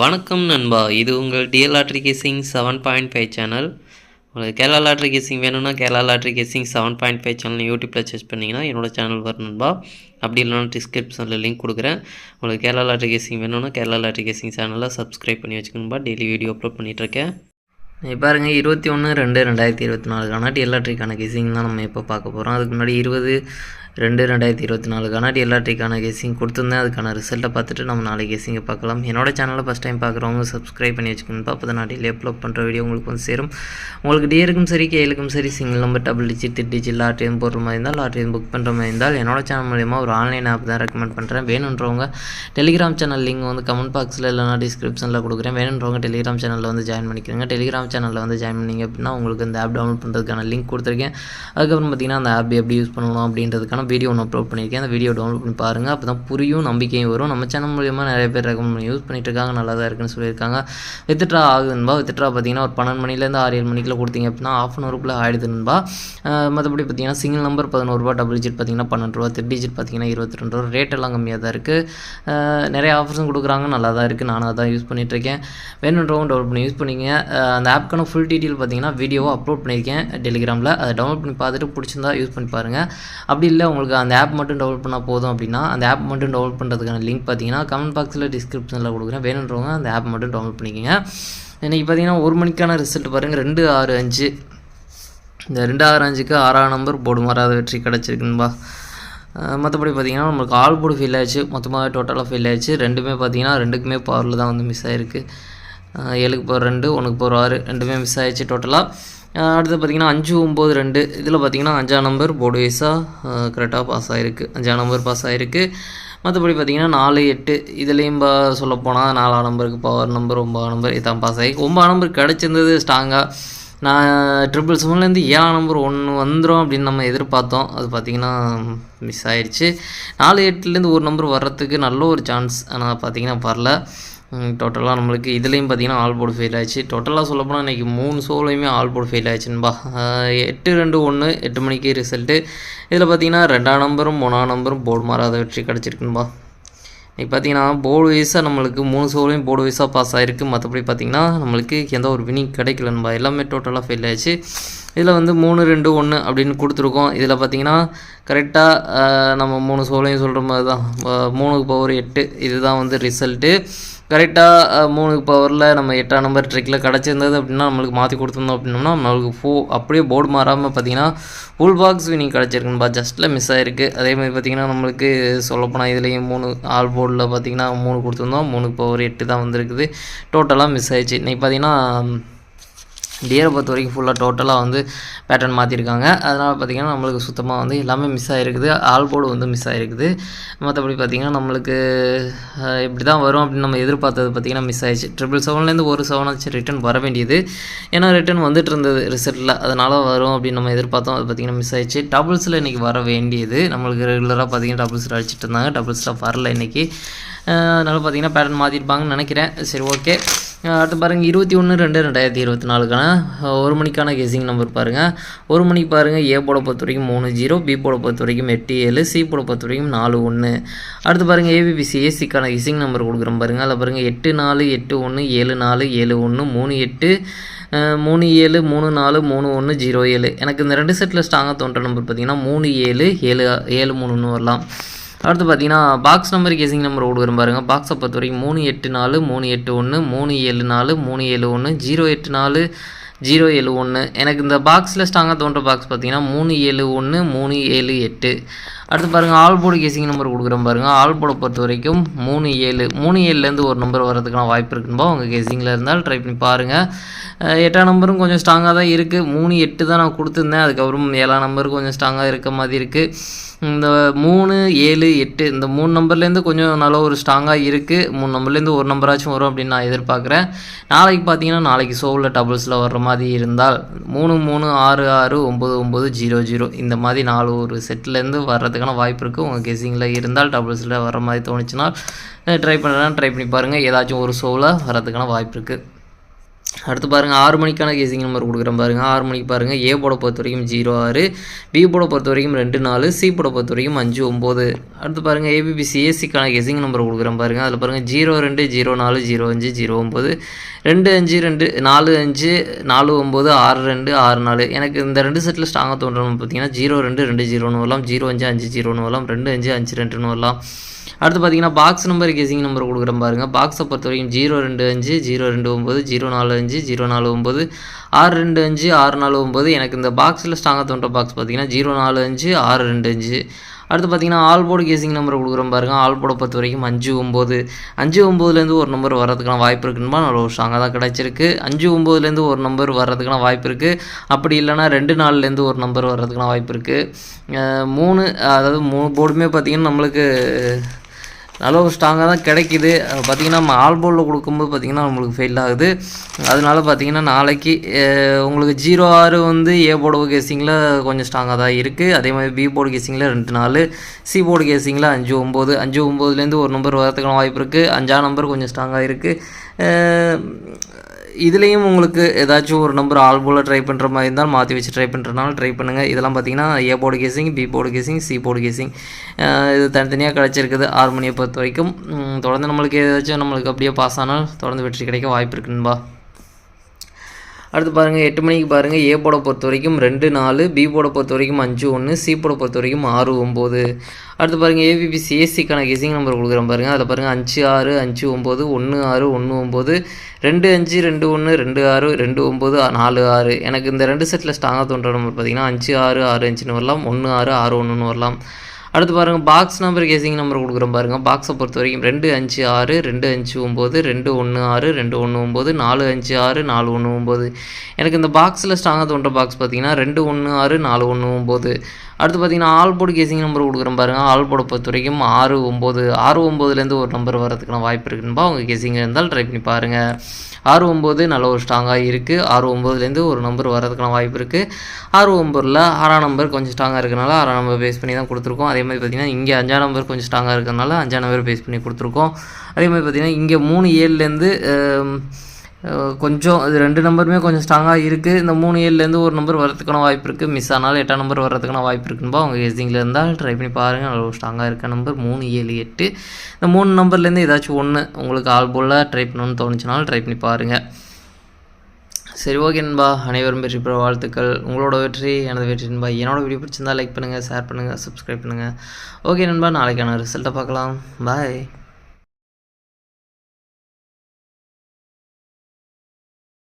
வணக்கம் நண்பா. இது உங்கள் DL lottery guessing seven point five channel உங்களுக்கு கேரளா லாட்ரி கேசிங் வேணும்னா Kerala lottery guessing seven point five channel யூடியூப்பில் சர்ச் பண்ணிங்கன்னா என்னோட சேனல் வரும் நண்பா. அப்படி இல்லைனா டிஸ்கிரிப்ஷனில் லிங்க் கொடுக்குறேன். உங்களுக்கு கேரளா லாட்ரி கேசிங் வேணும்னா கேரளா லாட்ரி கேசிங் சேனலை சப்ஸ்கிரைப் பண்ணி வச்சுக்கணும்பா டெய்லி வீடியோ அப்லோட் பண்ணிகிட்ருக்கேன் பாருங்க இருபத்தி ஒன்று ரெண்டு ரெண்டாயிரத்தி இருபத்தி நாலுக்கான டிஎல்ஆர்டிக்கான கேசிங் தான் நம்ம இப்போ பார்க்க போகிறோம் அதுக்கு முன்னாடி இருபது ரெண்டு ரெண்டாயிரத்தி இருபத்தி நாலுக்கான டிஎல்ஆர்டிக்கான கெஸிங் கொடுத்துருந்தேன். அதுக்கான ரிசல்ட்டை பார்த்துட்டு நம்ம நாளைக்கு கெஸிங்கை பார்க்கலாம். என்னோட சேனலை ஃபஸ்ட் டைம் பார்க்குறவங்க சப்ஸ்கிரைப் பண்ணி வச்சுக்கணும் அப்போ தான் நான் டெய்லி அப்லோட் பண்ணுற வீடியோ உங்களுக்கு வந்து சேரும். உங்களுக்கு டியருக்கும் சரி கேலுக்கும் சரி single number double digit three digit லாட்ரியும் போடுற மாதிரி இருந்தால் லாட்ரியும் புக் பண்ணுற மாதிரி இருந்தால் என்னோட சேனல் மூலியமாக ஒரு ஆன்லைன் ஆப் தான் ரெக்கமெண்ட் பண்ணுறேன் வேணுன்றவங்க டெலிகிராம் சேனல் லிங்க் வந்து கமெண்ட் பாக்ஸில் இல்லைனா டிஸ்கிரிப்ஷனில் கொடுக்குறேன். வேணுன்றவங்க டெலிகிராம் சேனலில் வந்து ஜாயின் பண்ணிக்கிறேங்க டெலிகிராம் சேனலில் வந்து ஜாயின் பண்ணிங்க அப்படின்னா உங்களுக்கு இந்த ஆப் டவுன்லோட் பண்ணுறதுக்கான லிங்க் கொடுத்துருக்கேன். அதுக்கப்புறம் பார்த்தீங்கன்னா அந்த ஆப் எப்படி யூஸ் பண்ணணும் அப்படின்றதுக்கான வீடியோ ஒன்று அப்லோட் பண்ணியிருக்கேன். அந்த வீடியோ டவுன்லோட் பண்ணி பாருங்கள் அப்போ தான் புரியும் நம்பிக்கையும் வரும். நம்ம சேனல் மூலியமாக நிறைய பேர் ரெக்கமெண்ட் யூஸ் பண்ணிட்டு இருக்காங்க. நல்லா தான் இருக்குன்னு சொல்லியிருக்காங்க. வித்ட்ரா ஆகுதுன்பா வித்ட்ரா பார்த்தீங்கன்னா ஒரு பன்னெண்டு மணிலேருந்து ஆறு ஏழு மணிக்குள்ள கொடுத்தீங்க அப்படின்னா ஆஃப் அன் ஹவருக்குள்ளே ஆயிடுதுன்பா மற்றபடி பார்த்தீங்கன்னா சிங்கிள் நம்பர் பதினோருபா டபுள் டிஜிட் பார்த்தீங்கன்னா பன்னெண்டு ரூபா த்ரீ டிஜிட் பார்த்தீங்கன்னா இருபத்தி ரெண்டு ரூபா ரேட் எல்லாம் கம்மியாக தான் இருக்குது நிறைய ஆஃபர்ஸும் கொடுக்குறாங்க. நல்லா தான் இருக்குது நானும் அதான் யூஸ் பண்ணிகிட்ருக்கேன் வேணுன்றவங்க டவுன்லோட் பண்ணி யூஸ் பண்ணிங்க. அந்த ஆப்க்கான ஃபுல் டீட்டெயில் பார்த்தீங்கன்னா வீடியோவை அப்லோட் பண்ணியிருக்கேன். டெலிகிராமில் அதை டவுன்லோட் பண்ணி பார்த்துட்டு பிடிச்சிருந்தா யூஸ் பண்ணி பாருங்கள் அப்படி இல்லை உங்களுக்கு அந்த ஆப் மட்டும் டவுன்லோட் பண்ணால் போதும் அப்படின்னா அந்த ஆப் மட்டும் டவுன்லோட் பண்ணுறதுக்கான லிங்க் பார்த்தீங்கன்னா கமெண்ட் பாக்ஸில் டிஸ்கிரிப்ஷனில் கொடுக்குறேன். வேணுன்றவங்க அந்த ஆப் மட்டும் டவுன்லோட் பண்ணிக்கோங்க. இன்றைக்கி பார்த்தீங்கன்னா ஒரு மணிக்கான ரிசல்ட் பாருங்கள் ரெண்டு ஆறு அஞ்சு. இந்த ரெண்டு ஆறு அஞ்சுக்கு ஆறாம் நம்பர் போர்டு மாறாத வெற்றி கிடச்சிருக்குன்பா மற்றபடி பார்த்தீங்கன்னா நம்மளுக்கு ஆல் போர்டு ஃபெயில் ஆச்சு மொத்தமாக டோட்டலாக ஃபெயில் ஆச்சு ரெண்டுமே பார்த்தீங்கன்னா ரெண்டுக்குமே பவரில் தான் வந்து மிஸ் ஆகிருக்கு ஏழுக்கு போகிற ரெண்டு ஒன்றுக்கு போகிற ஆறு ரெண்டுமே மிஸ் ஆயிடுச்சு டோட்டலாக அடுத்து பார்த்தீங்கன்னா அஞ்சு ஒம்பது ரெண்டு. இதில் பார்த்தீங்கன்னா அஞ்சாம் நம்பர் போர்டு வைஸாக கரெக்டாக பாஸ் ஆகிருக்கு அஞ்சாம் நம்பர் பாஸ் ஆகிருக்கு மற்றபடி பார்த்திங்கன்னா நாலு எட்டு. இதுலேயும் பா சொல்லப்போனால் நாலாம் நம்பருக்கு பவர் நம்பர் ஒம்பதாம் நம்பர் இதான் பாஸ் ஆகி. ஒம்பதாம் நம்பர் கிடச்சிருந்தது ஸ்ட்ராங்காக நான் ட்ரிபிள் செவன்லேருந்து ஏழாம் நம்பர் ஒன்று வந்துடும் அப்படின்னு நம்ம எதிர்பார்த்தோம். அது பார்த்திங்கன்னா மிஸ் ஆயிடுச்சு. நாலு எட்டுலேருந்து ஒரு நம்பர் வர்றதுக்கு நல்ல ஒரு சான்ஸ் ஆனால் பார்த்திங்கன்னா வரல. டோட்டலாக நம்மளுக்கு இதுலேயும் பார்த்தீங்கன்னா ஆல் போர்டு ஃபெயில் ஆச்சு டோட்டலாக சொல்லப்போனால் இன்றைக்கி மூணு ஷோலையுமே ஆல் போர்டு ஃபெயில் ஆச்சுன்பா எட்டு ரெண்டு ஒன்று எட்டு மணிக்கு ரிசல்ட்டு இதில் பார்த்தீங்கன்னா ரெண்டாம் நம்பரும் மூணாம் நம்பரும் போர்டு மாறாத வெற்றி கிடச்சிருக்குன்பா. இன்றைக்கி பார்த்தீங்கன்னா போர்டு வைஸாக நம்மளுக்கு மூணு ஷோலையும் போர்டு வைஸாக பாஸ் ஆகிருக்கு மற்றபடி பார்த்தீங்கன்னா நம்மளுக்கு எந்த ஒரு வினிங் கிடைக்கலன்பா. எல்லாமே டோட்டலாக ஃபெயில் ஆச்சு இதில் வந்து மூணு ரெண்டு ஒன்று அப்படின்னு கொடுத்துருக்கோம். இதில் பார்த்தீங்கன்னா கரெக்டாக நம்ம மூணு சோலையும் சொல்கிற மாதிரி தான். மூணுக்கு பவர் எட்டு. இதுதான் வந்து ரிசல்ட்டு கரெக்டாக மூணுக்கு பவரில் நம்ம எட்டாம் நம்பர் ட்ரிக்கில் கிடச்சிருந்தது அப்படின்னா நம்மளுக்கு மாற்றி கொடுத்துருந்தோம் அப்படின்னோம்னா நம்மளுக்கு ஃபோ அப்படியே போர்டு மாறாமல் பார்த்தீங்கன்னா ஃபுல் பாக்ஸ் வினிங் கிடச்சிருக்குன்பா ஜஸ்ட்டில் மிஸ் ஆகிருக்கு அதே மாதிரி பார்த்தீங்கன்னா நம்மளுக்கு சொல்லப்போனால் இதுலேயும் மூணு ஆல் போர்டில் பார்த்தீங்கன்னா மூணு கொடுத்துருந்தோம். மூணுக்கு பவர் எட்டு தான் வந்திருக்குது. டோட்டலாக மிஸ் ஆயிடுச்சு. இன்றைக்கி பார்த்தீங்கன்னா டியரை பொறுத்த வரைக்கும் ஃபுல்லாக டோட்டலாக வந்து பேட்டர்ன் மாற்றிருக்காங்க அதனால் பார்த்திங்கன்னா நம்மளுக்கு சுத்தமாக வந்து எல்லாமே மிஸ் ஆகிருக்குது ஆல் போர்டு வந்து மிஸ் ஆகிருக்குது மற்றபடி பார்த்திங்கன்னா நம்மளுக்கு இப்படி தான் வரும் அப்படின்னு நம்ம எதிர்பார்த்தது பார்த்திங்கன்னா மிஸ் ஆயிடுச்சு. ட்ரிபிள் செவன்லேருந்து ஒரு செவனாச்சு ரிட்டன் வர வேண்டியது. ஏன்னா ரிட்டன் வந்துட்டு இருந்தது ரிசல்ட்டில் அதனால் வரும் அப்படின்னு நம்ம எதிர்பார்த்தோம். அது பார்த்திங்கன்னா மிஸ் ஆயிடுச்சு. டபுள்ஸில் இன்றைக்கி வர வேண்டியது. நம்மளுக்கு ரெகுலராக பார்த்திங்கன்னா டபுள்ஸில் அடிச்சிட்டு இருந்தாங்க. டபுள்ஸில் வரல இன்றைக்கி அதனால் பார்த்திங்கன்னா பேட்டர்ன் மாற்றிருப்பாங்கன்னு நினைக்கிறேன். சரி ஓகே அடுத்து பாருங்கள் இருபத்தி ஒன்று ரெண்டு ரெண்டாயிரத்தி இருபத்தி நாலுக்கான ஒரு மணிக்கான கெஸிங் நம்பர் பாருங்கள் ஒரு மணிக்கு பாருங்கள் ஏ போட பொறுத்த வரைக்கும் மூணு ஜீரோ பி போட பொறுத்த வரைக்கும் எட்டு ஏழு சி போட பொறுத்த வரைக்கும் நாலு ஒன்று அடுத்து பாருங்கள் ஏபிபிசி ஏசிக்கான கெஸிங் நம்பர் கொடுக்குறோம் பாருங்கள் அதில் பாருங்கள் எட்டு நாலு எட்டு ஒன்று ஏழு நாலு ஏழு ஒன்று மூணு எட்டு மூணு ஏழு மூணு நாலு மூணு ஒன்று ஜீரோ ஏழு. எனக்கு இந்த ரெண்டு செட்டில் ஸ்ட்ராங்காக தோன்ற நம்பர் பார்த்திங்கன்னா மூணு ஏழு ஏழு ஏழு மூணுன்னு வரலாம். அடுத்து பார்த்தீங்கன்னா பாக்ஸ் நம்பர் கேசிங் நம்பர் கொடுக்குறேன் பாருங்கள் பாக்ஸை பொறுத்த வரைக்கும் மூணு எட்டு நாலு மூணு எட்டு ஒன்று மூணு ஏழு நாலு மூணு ஏழு ஒன்று ஜீரோ எட்டு நாலு ஜீரோ ஏழு ஒன்று எனக்கு இந்த பாக்ஸில் ஸ்ட்ராங்காக தோன்ற பாக்ஸ் பார்த்தீங்கன்னா மூணு ஏழு ஒன்று மூணு ஏழு எட்டு. அடுத்து பாருங்கள் ஆல்போடு கேசிங் நம்பர் கொடுக்குறேன் பாருங்கள் ஆல்போடை பொறுத்த வரைக்கும் மூணு ஏழு மூணு ஏழுலேருந்து ஒரு நம்பர் வரதுக்கான வாய்ப்பு இருக்குன்பா உங்கள் கேசிங்கில் இருந்தால் ட்ரை பண்ணி பாருங்கள் எட்டாம் நம்பரும் கொஞ்சம் ஸ்ட்ராங்காக தான் இருக்குது மூணு எட்டு தான் நான் கொடுத்துருந்தேன். அதுக்கப்புறம் ஏழாம் நம்பர் கொஞ்சம் ஸ்ட்ராங்காக இருக்க மாதிரி இருக்குது இந்த மூணு ஏழு எட்டு இந்த மூணு நம்பர்லேருந்து கொஞ்சம் நல்ல ஒரு ஸ்ட்ராங்காக இருக்குது மூணு நம்பர்லேருந்து ஒரு நம்பராச்சும் வரும் அப்படின்னு நான் எதிர்பார்க்குறேன். நாளைக்கு பார்த்தீங்கன்னா நாளைக்கு ஷோவில் டபுள்ஸில் வர்ற மாதிரி இருந்தால் மூணு மூணு ஆறு ஆறு ஒம்பது ஒம்பது ஜீரோ ஜீரோ இந்த மாதிரி நாலு ஒரு செட்லேருந்து வர்றதுக்கு வர்றதுக்கான வாய்ப்பு இருக்குது உங்கள் கெஸிங்கில் இருந்தால் டபுள்ஸில் வர மாதிரி தோணுச்சுன்னா ட்ரை பண்ணுறேன்னா ட்ரை பண்ணி பாருங்கள் ஏதாச்சும் ஒரு ஷோவில் வர்றதுக்கான வாய்ப்பு இருக்குது அடுத்து பாருங்கள் ஆறு மணிக்கான கேசிங் நம்பர் கொடுக்குறேன் பாருங்கள் ஆறு மணிக்கு பாருங்கள் ஏ போட பொறுத்த வரைக்கும் ஜீரோ ஆறு பி போட பொறுத்த வரைக்கும் ரெண்டு நாலு சி போட பொறுத்த வரைக்கும் அஞ்சு ஒம்பது. அடுத்து பாருங்கள் ஏபிபி சிஎஸ்சிக்கான கேசிங் நம்பர் கொடுக்குறேன் பாருங்கள் அதில் பாருங்கள் ஜீரோ ரெண்டு ஜீரோ நாலு ஜீரோ அஞ்சு ஜீரோ ஒம்பது. ரெண்டு அஞ்சு ரெண்டு நாலு அஞ்சு நாலு ஒம்பது ஆறு ரெண்டு ஆறு நாலு. எனக்கு இந்த ரெண்டு செட்டில் ஸ்ட்ராங்காக தோன்றணும் பார்த்தீங்கன்னா ஜீரோ ரெண்டு ரெண்டு ஜீரோன்னு வரலாம். ஜீரோ அஞ்சு அஞ்சு ஜீரோன்னு வரலாம். ரெண்டு அஞ்சு அஞ்சு ரெண்டுன்னு வரலாம். அடுத்து பார்த்தீங்கன்னா பாக்ஸ் நம்பர் கேசிங் நம்பர் கொடுக்குறேன் பாருங்கள் பாக்ஸை பொறுத்த வரைக்கும் ஜீரோ ரெண்டு அஞ்சு ஜீரோ ரெண்டு ஒம்பது ஜீரோ நாலு அஞ்சு ஜீரோ நாலு ஒம்பது ஆறு ரெண்டு அஞ்சு ஆறு நாலு ஒம்பது எனக்கு இந்த பாக்ஸில் ஸ்ட்ராங்காக தோன்ற பாக்ஸ் பார்த்தீங்கன்னா ஜீரோ நாலு அஞ்சு ஆறு ரெண்டு அஞ்சு. அடுத்து பார்த்தீங்கன்னா ஆல்போர்டு கேசிங் நம்பர் கொடுக்குறோம் பாருங்கள் ஆல்போர்டை பொறுத்த வரைக்கும் அஞ்சு ஒம்பது அஞ்சு ஒம்போதுலேருந்து ஒரு நம்பர் வரதுக்கான வாய்ப்பு இருக்குன்னு நல்ல ஒரு ஸ்ட்ராங்காக தான் கிடச்சிருக்கு. அஞ்சு ஒம்போதுலேருந்து ஒரு நம்பர் வர்றதுக்கான வாய்ப்பு இருக்குது அப்படி இல்லைனா ரெண்டு நாள்லேருந்து ஒரு நம்பர் வர்றதுக்கான வாய்ப்பு இருக்குது மூணு அதாவது மூணு போர்டுமே பார்த்திங்கன்னா நம்மளுக்கு நல்ல ஒரு ஸ்ட்ராங்காக தான் கிடைக்கிது. பார்த்திங்கன்னா நம்ம ஆல் போலில் கொடுக்கும்போது பார்த்திங்கன்னா நம்மளுக்கு ஃபெயில் ஆகுது. அதனால பார்த்திங்கன்னா நாளைக்கு உங்களுக்கு ஜீரோ ஆறு வந்து ஏ போர்டு கேசிங்கில் கொஞ்சம் ஸ்ட்ராங்காக தான் இருக்குது அதே மாதிரி பி போர்டு கேசிங்கில் ரெண்டு நாலு சி போர்டு கேசிங்கில் அஞ்சு ஒம்பது அஞ்சு ஒம்போதுலேருந்து ஒரு நம்பர் வரத்துக்கான வாய்ப்பு இருக்குது அஞ்சாம் நம்பர் கொஞ்சம் ஸ்ட்ராங்காக இருக்குது இதுலேயும் உங்களுக்கு ஏதாச்சும் ஒரு நம்பர் ஆல் போல் ட்ரை பண்ணுற மாதிரி இருந்தால் மாற்றி வச்சு ட்ரை பண்ணுறதுனால ட்ரை பண்ணுங்கள் இதெல்லாம் பார்த்தீங்கன்னா A board guessing B board guessing C board guessing இது தனித்தனியாக கிடச்சிருக்குது ஆறு மணியை பொறுத்த வரைக்கும். தொடர்ந்து நம்மளுக்கு ஏதாச்சும் நம்மளுக்கு அப்படியே பாஸ் ஆனால் தொடர்ந்து வெற்றி கிடைக்க வாய்ப்பு இருக்குன்பா அடுத்து பாருங்கள் எட்டு மணிக்கு பாருங்கள் ஏ போட பொறுத்த வரைக்கும் ரெண்டு நாலு பி போட பொறுத்த வரைக்கும் அஞ்சு ஒன்று சி போட பொறுத்த வரைக்கும் ஆறு ஒம்பது. அடுத்து பாருங்கள் ஏபிபி சிஎஸ்சிக்கான கெசிங் நம்பர் கொடுக்குறேன் பாருங்கள் அதில் பாருங்கள் அஞ்சு ஆறு அஞ்சு ஒம்பது ஒன்று ஆறு ஒன்று ஒம்பது ரெண்டு அஞ்சு ரெண்டு ஒன்று ரெண்டு ஆறு ரெண்டு ஒம்பது நாலு ஆறு. எனக்கு இந்த ரெண்டு செட்டில் ஸ்ட்ராங்காக தோன்ற நம்பர் பார்த்திங்கன்னா அஞ்சு ஆறு ஆறு அஞ்சுன்னு வரலாம் ஒன்று ஆறு ஆறு ஒன்றுன்னு வரலாம். அடுத்து பாருங்கள் பாக்ஸ் நம்பர் கேசிங் நம்பர் கொடுக்குறோம் பாருங்கள் பாக்ஸை பொறுத்த வரைக்கும் ரெண்டு அஞ்சு ஆறு ரெண்டு அஞ்சு ஒம்பது ரெண்டு ஒன்று ஆறு ரெண்டு ஒன்று ஒம்பது நாலு அஞ்சு ஆறு நாலு ஒன்று ஒம்பது. எனக்கு இந்த பாக்ஸில் ஸ்ட்ராங்காக தோன்ற பாக்ஸ் பார்த்தீங்கன்னா ரெண்டு ஒன்று ஆறு நாலு ஒன்று ஒம்பது. அடுத்து பார்த்தீங்கன்னா ஆல்போர்டு கேசிங் நம்பர் கொடுக்குறோம் பாருங்கள் ஆல்போர்டை பொறுத்த வரைக்கும் ஆறு ஒம்பது ஆறு ஒம்பதுலேருந்து ஒரு நம்பர் வரதுக்கான வாய்ப்பு இருக்குன்பா அவங்க கேசிங் இருந்தால் ட்ரை பண்ணி பாருங்கள் ஆறு ஒம்பது நல்ல ஒரு ஸ்ட்ராங்காக இருக்குது ஆறு ஒம்பதுலேருந்து ஒரு நம்பர் வரதுக்கான வாய்ப்பு இருக்குது ஆறு ஒம்பதில் ஆறாம் நம்பர் கொஞ்சம் ஸ்ட்ராங்காக இருக்கிறனால ஆறாம் நம்பர் பேஸ் பண்ணி தான் கொடுத்துருக்கோம். அதே அதே மாதிரி பார்த்திங்கன்னா இங்கே அஞ்சாம் நம்பர் கொஞ்சம் ஸ்ட்ராங்காக இருக்கிறதுனால அஞ்சாம் நம்பர் பேஸ் பண்ணி கொடுத்துருக்கோம். அதே மாதிரி பார்த்திங்கன்னா இங்கே மூணு ஏழுலேருந்து கொஞ்சம் இது ரெண்டு நம்பருமே கொஞ்சம் ஸ்ட்ராங்காக இருக்குது இந்த மூணு ஏழுலேருந்து ஒரு நம்பர் வரதுக்கான வாய்ப்பு இருக்குது மிஸ் ஆனாலும் எட்டாம் நம்பர் வரதுக்கான வாய்ப்பு இருக்குன்பா அவங்க கெஸிங்கில் இருந்தால் ட்ரை பண்ணி பாருங்கள் நல்ல ஸ்ட்ராங்காக இருக்க நம்பர் மூணு ஏழு எட்டு. இந்த மூணு நம்பர்லேருந்து ஏதாச்சும் ஒன்று உங்களுக்கு ஆல் ட்ரை பண்ணணும்னு தோணுச்சுனாலும் ட்ரை பண்ணி பாருங்கள் சரி ஓகே நண்பா. அனைவரும் வெற்றி பெற வாழ்த்துக்கள். உங்களோட வெற்றி எனது வெற்றி நண்பா. என்னோட வீடியோ பிடிச்சிருந்தா லைக் பண்ணுங்கள் ஷேர் பண்ணுங்கள் சப்ஸ்கிரைப் பண்ணுங்கள் ஓகே நண்பா நாளைக்கான ரிசல்ட்டை பார்க்கலாம். பாய்